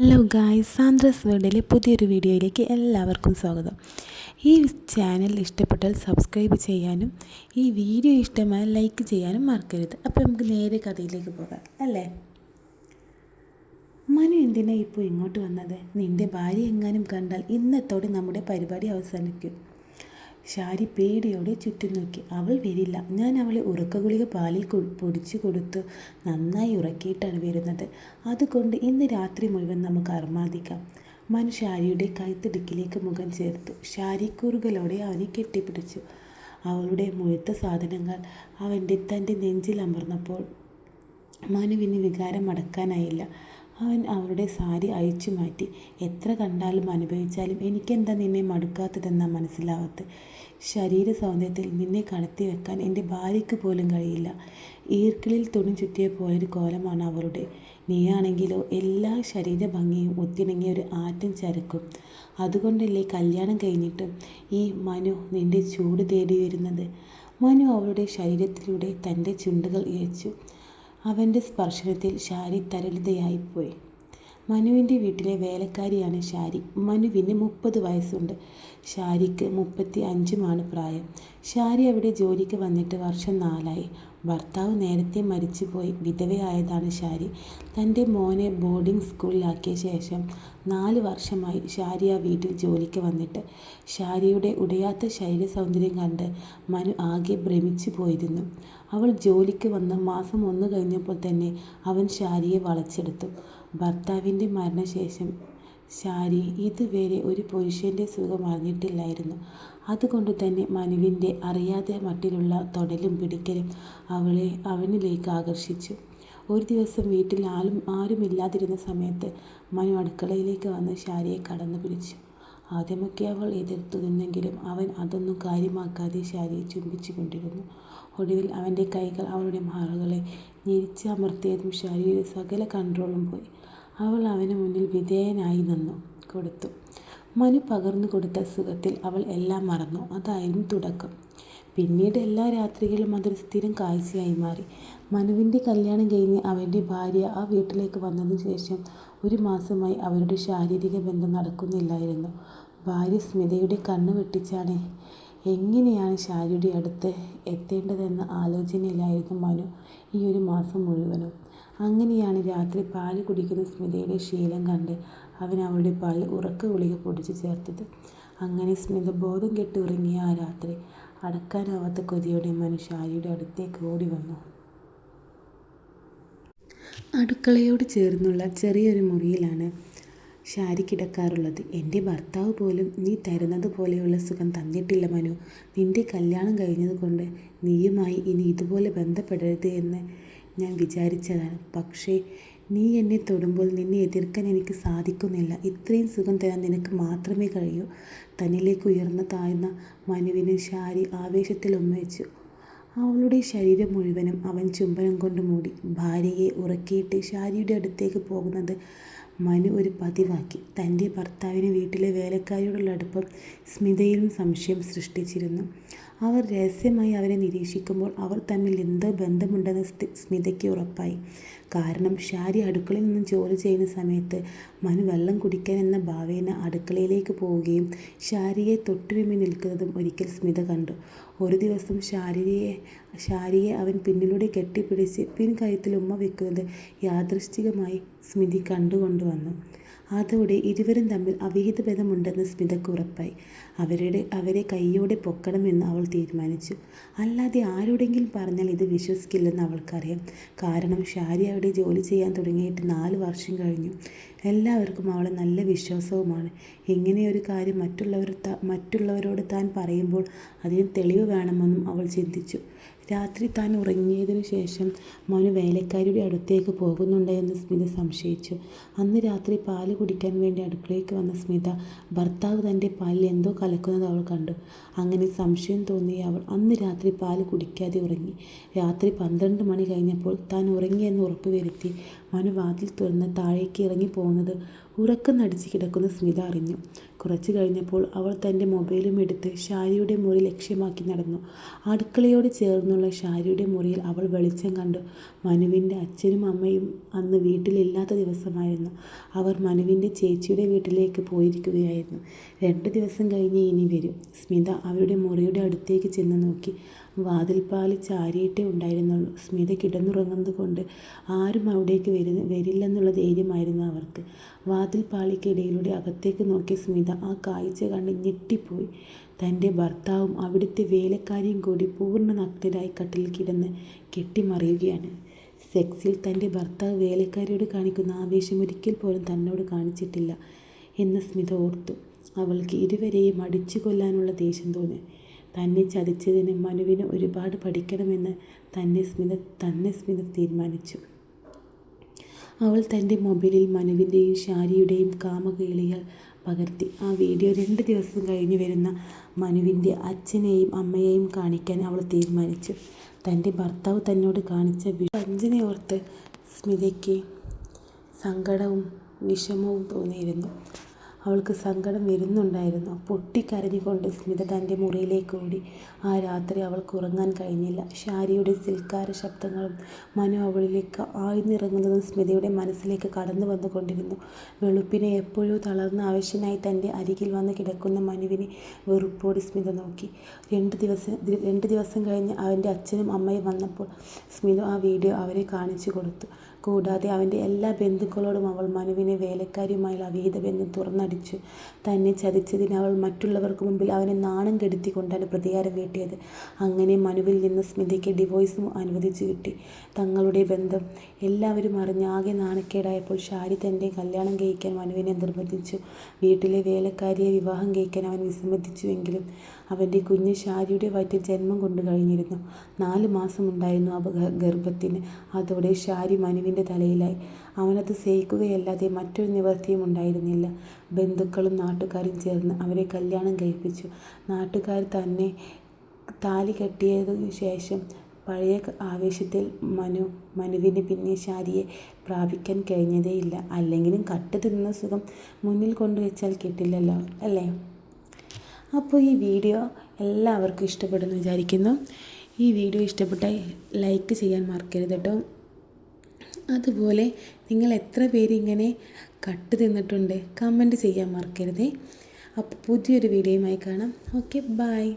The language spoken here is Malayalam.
ഹലോ ഗായ് സാന്ദ്രസ് വേൾഡിലെ പുതിയൊരു വീഡിയോയിലേക്ക് എല്ലാവർക്കും സ്വാഗതം. ഈ ചാനൽ ഇഷ്ടപ്പെട്ടാൽ സബ്സ്ക്രൈബ് ചെയ്യാനും ഈ വീഡിയോ ഇഷ്ടമായ ലൈക്ക് ചെയ്യാനും മറക്കരുത്. അപ്പോൾ നമുക്ക് നേരെ കഥയിലേക്ക് പോകാം അല്ലേ? മനു എന്തിനാ ഇപ്പോൾ ഇങ്ങോട്ട് വന്നത്? നിന്റെ ഭാര്യ എങ്ങാനും കണ്ടാൽ ഇന്നത്തോടെ നമ്മുടെ പരിപാടി അവസാനിക്കും. ഷാരി പേടിയോടെ ചുറ്റും നോക്കി. അവൾ വരില്ല. ഞാൻ അവളെ ഉറക്കഗുളിക പാലിൽ പൊടിച്ചു കൊടുത്തു. നന്നായി ഉറക്കിയിട്ടാണ് വരുന്നത്. അതുകൊണ്ട് ഇന്ന് രാത്രി മുഴുവൻ നമുക്ക് അർമാദിക്കാം. മനു ഷാരിയുടെ കൈത്തിടുക്കിലേക്ക് മുഖം ചേർത്തു. ഷാരി കുറുകലോടെ അവനെ കെട്ടിപ്പിടിച്ചു. അവളുടെ മുഴുത്ത സാധനങ്ങൾ അവന്റെ തന്റെ നെഞ്ചിൽ അമർന്നപ്പോൾ മനുവിന് വികാരം അടക്കാനായില്ല. അവൻ അവരുടെ സാരി അഴിച്ചു മാറ്റി. എത്ര കണ്ടാലും അനുഭവിച്ചാലും എനിക്കെന്താ നിന്നെ മടുക്കാത്തതെന്നാ മനസ്സിലാവാത്ത? ശരീര സൗന്ദര്യത്തിൽ നിന്നെ കടത്തി വെക്കാൻ എന്റെ ഭാര്യയ്ക്ക് പോലും കഴിയില്ല. ഈർക്കിളിൽ തുണി ചുറ്റിയ പോലൊരു കോലമാണ് അവളുടെ. നീയാണെങ്കിലോ എല്ലാ ശരീരഭംഗിയും ഒത്തിണങ്ങിയ ഒരു ആറ്റം ചരക്കും. അതുകൊണ്ടല്ലേ കല്യാണം കഴിഞ്ഞിട്ടും ഈ മനു നിന്റെ ചൂട് തേടി വരുന്നത് മനു അവളുടെ ശരീരത്തിലൂടെ തന്റെ ചുണ്ടുകൾ ഇഴച്ചു. അവന്റെ സ്പർശനത്തിൽ ഷാരി തരളിതയായിപ്പോയി. മനുവിന്റെ വീട്ടിലെ വേലക്കാരിയാണ് ഷാരി മനുവിന് മുപ്പത് വയസ്സുണ്ട്. ഷാരിക്ക് മുപ്പത്തി അഞ്ചുമാണ് പ്രായം. ഷാരി അവിടെ ജോലിക്ക് വന്നിട്ട് വർഷം നാലായി. ഭർത്താവ് നേരത്തെ മരിച്ചുപോയി. വിധവയായതാണ് ഷാരി തന്റെ മോനെ ബോർഡിംഗ് സ്കൂളിലാക്കിയ ശേഷം നാല് വർഷമായി ഷാരി ആ വീട്ടിൽ ജോലിക്ക് വന്നിട്ട്. ഷാരിയുടെ ഉടയാത്ത ശരീര സൗന്ദര്യം കണ്ട് മനു ആകെ ഭ്രമിച്ചു പോയിരുന്നു അവൾ ജോലിക്ക് വന്ന് മാസം ഒന്ന് കഴിഞ്ഞപ്പോൾ തന്നെ അവൻ ഷാരിയെ വളച്ചെടുത്തു. ഭർത്താവിന്റെ മരണശേഷം ഷാരി ഇതുവരെ ഒരു പുരുഷന്റെ സുഖം അറിഞ്ഞിട്ടില്ലായിരുന്നു. അതുകൊണ്ട് തന്നെ മനുവിന്റെ അറിയാതെ മട്ടിലുള്ള തൊടലും പിടിക്കലും അവളെ അവനിലേക്ക് ആകർഷിച്ചു. ഒരു ദിവസം വീട്ടിൽ ആരും ആരുമില്ലാതിരുന്ന സമയത്ത് മനു അടുക്കളയിലേക്ക് വന്ന് ഷാരിയെ കടന്നു പിടിച്ചു. ആദ്യമൊക്കെ അവൾ എതിർത്തു നിന്നെങ്കിലും അവൻ അതൊന്നും കാര്യമാക്കാതെ ഷാരിയെ ചുംബിച്ചു കൊണ്ടിരുന്നു. ഒടുവിൽ അവന്റെ കൈകൾ അവളുടെ മാറുകളെ ഞെരിച്ചമർത്തിയതും ശാരിയുടെ സകല കൺട്രോളും പോയി. അവൾ അവന് മുന്നിൽ വിധേയനായി നിന്നു കൊടുത്തു. മനു പകർന്നു കൊടുത്ത സുഖത്തിൽ അവൾ എല്ലാം മറന്നു അതായിരുന്നു തുടക്കം. പിന്നീട് എല്ലാ രാത്രികളും അതൊരു സ്ഥിരം കാഴ്ചയായി മാറി. മനുവിന്റെ കല്യാണം കഴിഞ്ഞ് അവന്റെ ഭാര്യ ആ വീട്ടിലേക്ക് വന്നതിന് ശേഷം ഒരു മാസമായി അവരുടെ ശാരീരിക ബന്ധം നടക്കുന്നില്ലായിരുന്നു. ഭാര്യ സ്മിതയുടെ കണ്ണ് വെട്ടിച്ചാണ്. എങ്ങനെയാണ് ഷാരിയുടെ അടുത്ത് എത്തേണ്ടതെന്ന ആലോചനയിലായിരുന്നു മനു ഈ ഒരു മാസം മുഴുവനും. അങ്ങനെയാണ് രാത്രി പാൽ കുടിക്കുന്ന സ്മിതയുടെ ശീലം കണ്ട് അവൻ അവളുടെ പാലിൽ ഉറക്ക ഗുളിക പൊടിച്ചു ചേർത്തത്. അങ്ങനെ സ്മിത ബോധം കെട്ട് ഉറങ്ങിയ ആ രാത്രി അടക്കാനാവാത്ത കൊതിയോടെ മനു ഷാരിയുടെ അടുത്തേക്ക് ഓടി വന്നു. അടുക്കളയോട് ചേർന്നുള്ള ചെറിയൊരു മുറിയിലാണ് ഷാരി കിടക്കാറുള്ളത്. എന്റെ ഭർത്താവ് പോലും നീ തരുന്നത് പോലെയുള്ള സുഖം തന്നിട്ടില്ല മനു. നിന്റെ കല്യാണം കഴിഞ്ഞതുകൊണ്ട് നീയുമായി ഇനി ഇതുപോലെ ബന്ധപ്പെടരുത് എന്ന് ഞാൻ വിചാരിച്ചതാണ്. പക്ഷേ നീ എന്നെ തൊടുമ്പോൾ നിന്നെ എതിർക്കാൻ എനിക്ക് സാധിക്കുന്നില്ല. ഇത്രയും സുഖം തരാൻ നിനക്ക് മാത്രമേ കഴിയൂ. തന്നിലേക്ക് ഉയർന്ന താഴ്ന്ന മനുവിനെ ഷാരി ആവേശത്തിൽ ഉമ്മവെച്ചു അവളുടെ ശരീരം മുഴുവനും അവൻ ചുംബനം കൊണ്ട് മൂടി. ഭാര്യയെ ഉറക്കിയിട്ട് ഷാരിയുടെ അടുത്തേക്ക് പോകുന്നത് മനു ഒരു പതിവാക്കി. തന്റെ ഭർത്താവിന് വീട്ടിലെ വേലക്കാരിയോടുള്ള അടുപ്പം സ്മിതയിലും സംശയം സൃഷ്ടിച്ചിരുന്നു. അവർ രഹസ്യമായി അവരെ നിരീക്ഷിക്കുമ്പോൾ അവർ തമ്മിൽ എന്തോ ബന്ധമുണ്ടെന്ന് സ്മിതയ്ക്ക് ഉറപ്പായി. കാരണം ഷാരി അടുക്കളയിൽ നിന്ന് ജോലി ചെയ്യുന്ന സമയത്ത് മനു വെള്ളം കുടിക്കാൻ എന്ന ഭാവേന അടുക്കളയിലേക്ക് പോവുകയും ഷാരിയെ തൊട്ടുരുമി നിൽക്കുന്നതും ഒരിക്കൽ സ്മിത കണ്ടു. ഒരു ദിവസം ഷാരിയെ ഷാരിയെ അവൻ പിന്നിലൂടെ കെട്ടിപ്പിടിച്ച് പിൻകഴുത്തിൽ ഉമ്മ വെക്കുന്നത് യാദൃശ്ചികമായി സ്മിതി കണ്ടുകൊണ്ടുവന്നു. അതോടെ ഇരുവരും തമ്മിൽ അവിഹിത ബന്ധമുണ്ടെന്ന് സ്മിതക്ക് ഉറപ്പായി. അവരുടെ അവരെ കൈയോടെ പൊക്കണമെന്ന് അവൾ തീരുമാനിച്ചു. അല്ലാതെ ആരോടെങ്കിലും പറഞ്ഞാൽ ഇത് വിശ്വസിക്കില്ലെന്ന് അവൾക്കറിയാം. കാരണം ഷാരി അവിടെ ജോലി ചെയ്യാൻ തുടങ്ങിയിട്ട് നാല് വർഷം കഴിഞ്ഞു. എല്ലാവർക്കും അവളെ നല്ല വിശ്വാസവുമാണ്. ഇങ്ങനെയൊരു കാര്യം മറ്റുള്ളവർ മറ്റുള്ളവരോട് താൻ പറയുമ്പോൾ അതിന് തെളിവ് വേണമെന്നും അവൾ ചിന്തിച്ചു. രാത്രി താൻ ഉറങ്ങിയതിനു ശേഷം മനു വേലക്കാരിയുടെ അടുത്തേക്ക് പോകുന്നുണ്ടോ എന്ന് സ്മിത സംശയിച്ചു. അന്ന് രാത്രി പാൽ കുടിക്കാൻ വേണ്ടി അടുക്കളയിലേക്ക് വന്ന സ്മിത ഭർത്താവ് തന്റെ പാലിൽ എന്തോ കലക്കുന്നത് അവൾ കണ്ടു. അങ്ങനെ സംശയം തോന്നി അവൾ അന്ന് രാത്രി പാൽ കുടിക്കാതെ ഉറങ്ങി. രാത്രി പന്ത്രണ്ട് മണി കഴിഞ്ഞപ്പോൾ താൻ ഉറങ്ങിയെന്ന് ഉറപ്പുവരുത്തി മനു വാതിൽ തുറന്ന് താഴേക്ക് ഇറങ്ങി പോകുന്നത് ഉറക്കം നടിച്ച് കിടക്കുന്ന സ്മിത അറിഞ്ഞു. കുറച്ചു കഴിഞ്ഞപ്പോൾ അവൾ തന്റെ മൊബൈലും എടുത്ത് ഷാരിയുടെ മുറി ലക്ഷ്യമാക്കി നടന്നു. അടുക്കളയോട് ചേർന്നുള്ള ഷാരിയുടെ മുറിയിൽ അവൾ വെളിച്ചം കണ്ടു. മനുവിന്റെ അച്ഛനും അമ്മയും അന്ന് വീട്ടിലില്ലാത്ത ദിവസമായിരുന്നു. അവർ മനുവിന്റെ ചേച്ചിയുടെ വീട്ടിലേക്ക് പോയിരിക്കുകയായിരുന്നു. രണ്ട് ദിവസം കഴിഞ്ഞ് ഇനി വരും. സ്മിത അവരുടെ മുറിയുടെ അടുത്തേക്ക് ചെന്ന് നോക്കി. വാതിൽപ്പാലി ചാരിയിട്ടേ ഉണ്ടായിരുന്നുള്ളൂ. സ്മിത കിടന്നുറങ്ങുന്നത് കൊണ്ട് ആരും അവിടേക്ക് വരുന്ന വരില്ലെന്നുള്ള ധൈര്യമായിരുന്നു അവർക്ക്. വാതിൽപ്പാളിക്കിടയിലൂടെ അകത്തേക്ക് നോക്കിയ സ്മിത ആ കാഴ്ച കണ്ട് ഞെട്ടിപ്പോയി. തന്റെ ഭർത്താവും അവിടുത്തെ വേലക്കാരിയും കൂടി പൂർണ നഗ്നരായി കട്ടിൽ കിടന്ന് കെട്ടിമറിയുകയാണ്. സെക്സിൽ തന്റെ ഭർത്താവ് വേലക്കാരിയോട് കാണിക്കുന്ന ആവേശം ഒരിക്കൽ പോലും തന്നോട് കാണിച്ചിട്ടില്ല എന്ന് സ്മിത ഓർത്തു. അവൾക്ക് ഇരുവരെയും അടിച്ചു കൊല്ലാനുള്ള ദേഷ്യം തോന്നി. തന്നെ ചതിച്ചതിന് മനുവിന് ഒരുപാട് പഠിക്കണമെന്ന് തന്നെ സ്മിത തന്നെ സ്മിത തീരുമാനിച്ചു. അവൾ തന്റെ മൊബൈലിൽ മനുവിന്റെയും ഷാരിയുടെയും കാമകേളികൾ പകർത്തി. ആ വീഡിയോ രണ്ട് ദിവസം കഴിഞ്ഞ് വരുന്ന മനുവിന്റെ അച്ഛനെയും അമ്മയെയും കാണിക്കാൻ അവൾ തീരുമാനിച്ചു. തന്റെ ഭർത്താവ് തന്നോട് കാണിച്ച വഞ്ചന ഓർത്ത് സ്മിതയ്ക്ക് സങ്കടവും വിഷമവും തോന്നിയിരുന്നു. അവൾക്ക് സങ്കടം വരുന്നുണ്ടായിരുന്നു. പൊട്ടിക്കരഞ്ഞുകൊണ്ട് സ്മിത തന്റെ മുറിയിലേക്ക് ഓടി. ആ രാത്രി അവൾക്ക് ഉറങ്ങാൻ കഴിഞ്ഞില്ല. ഷാരിയുടെ സിൽക്കാര ശബ്ദങ്ങളും മനു അവളിലേക്ക് ആഴ്ന്നിറങ്ങുന്നതും സ്മിതയുടെ മനസ്സിലേക്ക് കടന്നു വന്നുകൊണ്ടിരുന്നു. വെളുപ്പിനെ എപ്പോഴോ തളർന്ന ആവശ്യനായി തന്റെ അരികിൽ വന്ന് കിടക്കുന്ന മനുവിനെ വെറുപ്പോടെ സ്മിത നോക്കി. രണ്ട് ദിവസം രണ്ട് ദിവസം കഴിഞ്ഞ് അവന്റെ അച്ഛനും അമ്മയും വന്നപ്പോൾ സ്മിത ആ വീഡിയോ അവരെ കാണിച്ചു കൊടുത്തു. കൂടാതെ അവന്റെ എല്ലാ ബന്ധുക്കളോടും അവൾ മനുവിനെ വേലക്കാരിയുമായുള്ള അവിഹിത ബന്ധം തുറന്നടിച്ചു തന്നെ ചതിച്ചതിന് അവൾ മറ്റുള്ളവർക്ക് മുമ്പിൽ അവനെ നാണം കെടുത്തിക്കൊണ്ടാണ് പ്രതികാരം വീട്ടിയത്. അങ്ങനെ മനുവിൽ നിന്ന് സ്മിതയ്ക്ക് ഡിവോഴ്സും അനുവദിച്ചു കിട്ടി. തങ്ങളുടെ ബന്ധം എല്ലാവരും അറിഞ്ഞ് ആകെ നാണക്കേടായപ്പോൾ ഷാരി തന്റെ കല്യാണം കഴിക്കാൻ മനുവിനെ നിർബന്ധിച്ചു. വീട്ടിലെ വേലക്കാരിയെ വിവാഹം കഴിക്കാൻ അവൻ വിസമ്മതിച്ചുവെങ്കിലും അവന്റെ കുഞ്ഞ് ഷാരിയുടെ വയറ്റിൽ ജന്മം കൊണ്ടു കഴിഞ്ഞിരുന്നു. നാല് മാസം ഉണ്ടായിരുന്നു അവ ഗർഭത്തിന്. അതോടെ ഷാരി മനുവിന്റെ തലയിലായി. അവനത് സഹിക്കുകയല്ലാതെ മറ്റൊരു നിവൃത്തിയും ഉണ്ടായിരുന്നില്ല. ബന്ധുക്കളും നാട്ടുകാരും ചേർന്ന് അവരെ കല്യാണം കഴിപ്പിച്ചു. നാട്ടുകാർ തന്നെ താലി കെട്ടിയതിനു ശേഷം പഴയ ആവേശത്തിൽ മനു മനുവിന് പിന്നെ ശാരിയെ പ്രാപിക്കാൻ കഴിഞ്ഞതേയില്ല. അല്ലെങ്കിലും കട്ട് തിന്ന സുഖം മുന്നിൽ കൊണ്ടുവച്ചാൽ കിട്ടില്ലല്ലോ അല്ലേ? അപ്പോൾ ഈ വീഡിയോ എല്ലാവർക്കും ഇഷ്ടപ്പെടുന്നു വിചാരിക്കുന്നു. ഈ വീഡിയോ ഇഷ്ടപ്പെട്ടാൽ ലൈക്ക് ചെയ്യാൻ മറക്കരുത് കേട്ടോ. അതുപോലെ നിങ്ങൾ എത്ര പേര് ഇങ്ങനെ കട്ട് തിന്നിട്ടുണ്ട്. കമന്റ് ചെയ്യാൻ മറക്കരുതേ. അപ്പോൾ പുതിയൊരു വീഡിയോയുമായി കാണാം. Okay bye